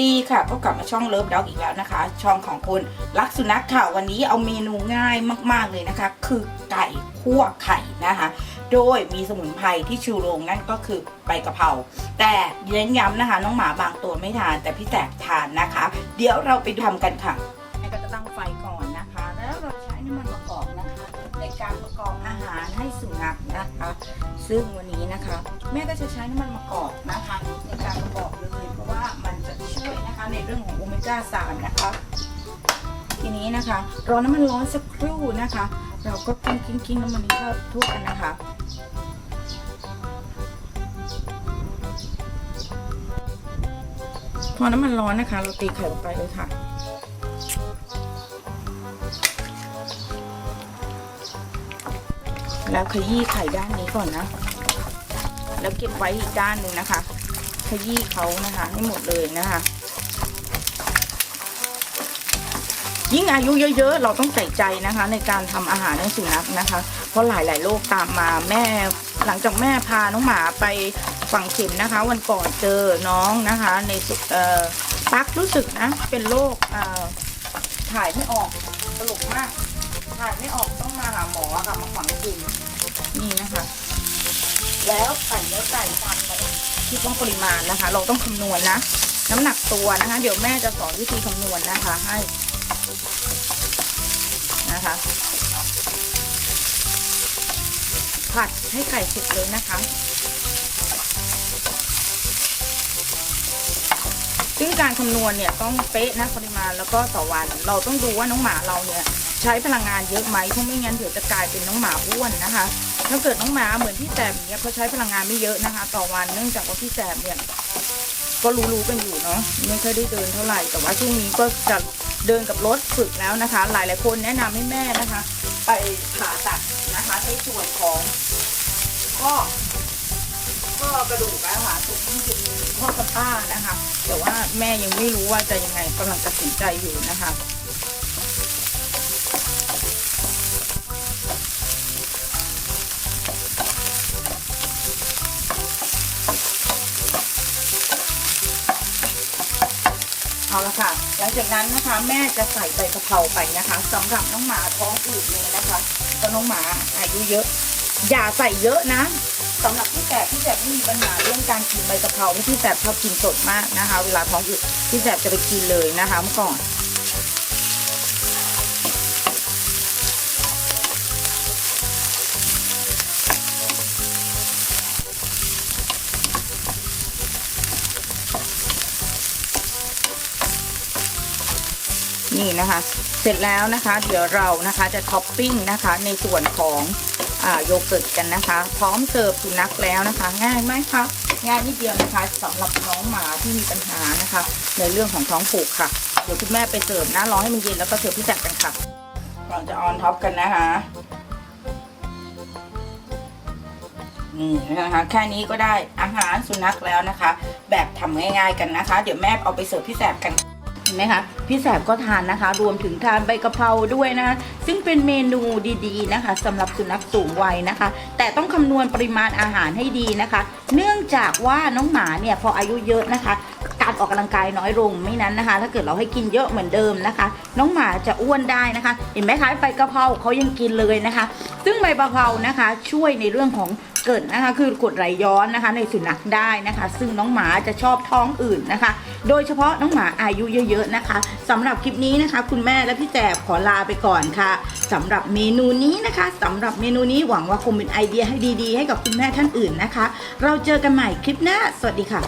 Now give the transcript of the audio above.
ดีค่ะก็กลับมาช่องเลิฟด็อกอีกแล้วนะคะ ช่องของคุณรักสุนัขค่ะวันนี้เอาเมนูง่ายมาก ๆเลยนะคะ คือไก่คั่วไข่นะคะ โดยมีสมุนไพรที่ชูโรงนั่นก็คือใบกะเพราแต่เน้นย้ำนะคะ น้องหมาบางตัวไม่ทาน แต่พี่แสบทานนะคะ เดี๋ยวเราไปทำกันค่ะแม่ก็จะตั้งไฟก่อนนะคะ แล้วเราใช้น้ำมันมะกอกนะคะ ในการประกอบอาหารให้สุนัขนะคะ ซึ่งวันนี้นะคะ แม่ก็จะใช้น้ำมันมะกอกนะคะ ในการประกอบเลยเพราะว่า นะคะในเรื่องของโอเมก้า3นะคะทีนี้นะคะรอน้ำมันร้อนสักครู่นะคะ เราก็กิ้งกิ้งกิ้งน้ำมันนี้เข้าทั่วกันนะคะพอน้ำมันร้อนนะคะ เราตีไข่ลงไปเลยค่ะแล้วขยี้ไข่ด้านนี้ก่อนนะ แล้วเก็บไว้อีกด้านหนึ่งนะคะ ขยี้เขานะคะ ให้หมดเลยนะคะ ยิ่งอายุเยอะ ๆ เราต้องใส่ใจนะคะ ในการทำอาหารให้สุนัขนะคะ เพราะหลายๆโรคตามมาแม่หลังจากแม่พาน้องหมาไปฝังเข็มนะคะ วันก่อนเจอน้องนะคะ ในสุเอ่อปักรู้สึกนะเป็นโรคถ่ายไม่ออกตลกมากถ่ายไม่ออกต้องมาหาหมอค่ะมาฝังเข็มนี่นะคะ แล้วใส่เนื้อไก่ตามไปที่ต้องปริมาณนะคะ เราต้องคำนวณนะน้ำหนักตัวนะคะ เดี๋ยวแม่จะสอนวิธีคำนวณนะคะ ให้ นะคะ ผัดให้ไก่สุกเลยนะคะซึ่งการคำนวณเนี่ยต้องเป๊ะนะปริมาณแล้วก็ต่อวัน เราต้องดูว่าน้องหมาเราเนี่ยใช้พลังงานเยอะไหมเพราะไม่งั้นเดี๋ยวจะกลายเป็นน้องหมาอ้วนนะคะ ถ้าเกิดน้องหมาเหมือนพี่แสบเงี้ยเขาใช้พลังงานไม่เยอะนะคะ ต่อวันเนื่องจากว่าพี่แสบเนี่ยก็รู้ๆกันอยู่เนาะไม่ค่อยได้เดินเท่าไหร่แต่ว่าช่วงนี้ก็จะ เดินกับรถฝึกแล้วนะคะ หลายหลายคนแนะนำให้แม่นะคะ ไปผ่าตัดนะคะในส่วนของข้อข้อกระดูกนะคะตรงที่เป็นข้อกระต้านะคะแต่ว่าแม่ยังไม่รู้ว่าจะยังไงกำลังตัดสินใจอยู่นะคะ เอาละค่ะ หลังจากนั้นนะคะ แม่จะใส่ใบกะเพราไปนะคะสำหรับน้องหมาท้องอืดเลยนะคะก็น้องหมาอายุเยอะ อย่าใส่เยอะนะสำหรับพี่แสบพี่แสบไม่มีปัญหาเรื่องการกินใบกะเพราเพราะพี่แสบชอบกินสดมากนะคะ เวลาท้องอืดพี่แสบจะไปกินเลยนะคะเมื่อก่อน นี่นะคะ เสร็จแล้วนะคะเดี๋ยวเรานะคะจะท็อปปิ้งนะคะในส่วนของอโยเกิร์ตกันนะคะ พร้อมเสิร์ฟสุนัขแล้วนะคะ ง่ายไหมคะง่ายนิดเดียวนะคะสำหรับน้องหมาที่มีปัญหานะคะ ในเรื่องของท้องผูกค่ะ เดี๋ยวคุณแม่ไปเสิร์ฟนะรอให้มันเย็นแล้วก็เสิร์ฟพี่แจกกันค่ะเราจะออนท็อปกันนะคะนี่นะคะแค่นี้ก็ได้อาหารสุนัขแล้วนะคะ แบบทำง่ายๆกันนะคะ เดี๋ยวแม่เอาไปเสิร์ฟพี่แสบกัน ห็นไหมคะพี่แสบก็ทานนะคะ รวมถึงทานใบกะเพราด้วยนะคะซึ่งเป็นเมนูดีๆนะคะสำหรับสุนัขสูงวัยนะคะ แต่ต้องคำนวณปริมาณอาหารให้ดีนะคะ เนื่องจากว่าน้องหมาเนี่ยพออายุเยอะนะคะการออกกำลังกายน้อยลงไม่นั้นนะคะ ถ้าเกิดเราให้กินเยอะเหมือนเดิมนะคะ น้องหมาจะอ้วนได้นะคะ เห็นไหมคะใบกะเพราเขายังกินเลยนะคะ ซึ่งใบกะเพรานะคะ ช่วยในเรื่องของ เกิดนะคะคือกดไหลย้อนนะคะ ในสุนัขได้นะคะ ซึ่งน้องหมาจะชอบท้องอื่นนะคะ โดยเฉพาะน้องหมาอายุเยอะๆนะคะสำหรับคลิปนี้นะคะ คุณแม่และพี่แจบขอลาไปก่อนค่ะสำหรับเมนูนี้นะคะสำหรับเมนูนี้หวังว่าคงเป็นไอเดียให้ดีๆ ให้กับคุณแม่ท่านอื่นนะคะ เราเจอกันใหม่คลิปหน้าสวัสดีค่ะ